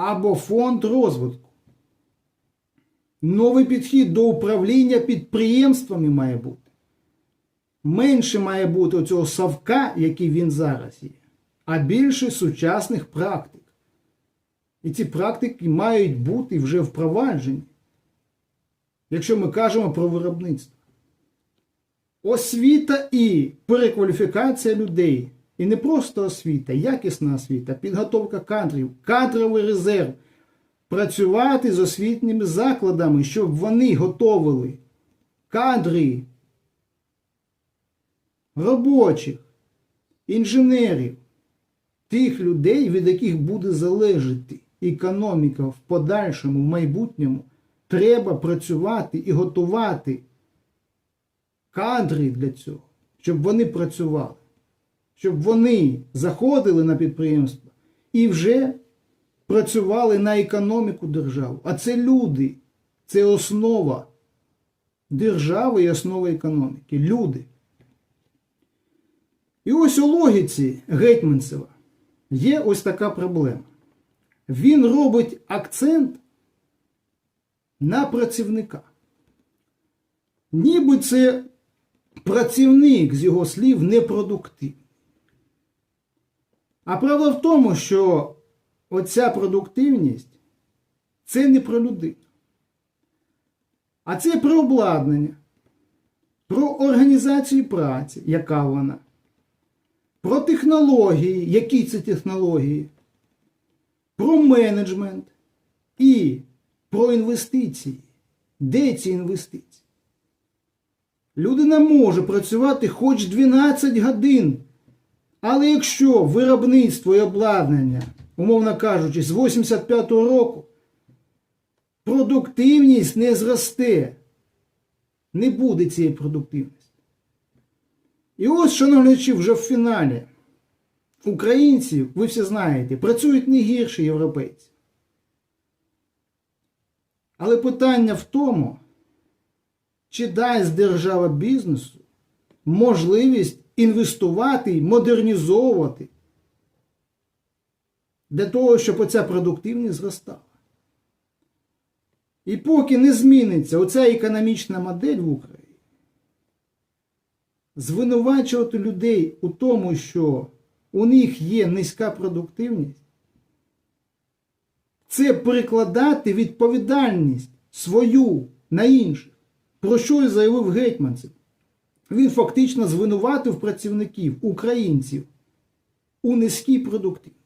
або фонд розвитку. Новий підхід до управління підприємствами має бути. Менше має бути цього совка, який він зараз є, а більше сучасних практик. І ці практики мають бути вже впроваджені, якщо ми кажемо про виробництво. Освіта і перекваліфікація людей. І не просто освіта, якісна освіта, підготовка кадрів, кадровий резерв. Працювати з освітніми закладами, щоб вони готовили кадри робочих, інженерів, тих людей, від яких буде залежати економіка в подальшому, в майбутньому, треба працювати і готувати кадри для цього, щоб вони працювали, щоб вони заходили на підприємство і вже працювали на економіку держави. А це люди, це основа держави і основа економіки. Люди. І ось у логіці Гетьманцева є ось така проблема. Він робить акцент на працівника. Ніби це працівник, з його слів, непродуктивний. А правда в тому, що оця продуктивність це не про людину. А це про обладнання, про організацію праці, яка вона, про технології, які це технології, про менеджмент і про інвестиції. Де ці інвестиції? Людина може працювати хоч 12 годин. Але якщо виробництво і обладнання, умовно кажучи, з 85-го року продуктивність не зросте, не буде цієї продуктивності. І ось, шановні вже в фіналі. Українці, ви всі знаєте, працюють не гірше європейців. Але питання в тому, чи дасть держава бізнесу можливість інвестувати модернізовувати для того, щоб оця продуктивність зростала. І поки не зміниться оця економічна модель в Україні, звинувачувати людей у тому, що у них є низька продуктивність, це перекладати відповідальність свою на інших, про що і заявив Гетьманцев. Він фактично звинуватив працівників, українців у низькій продуктивності.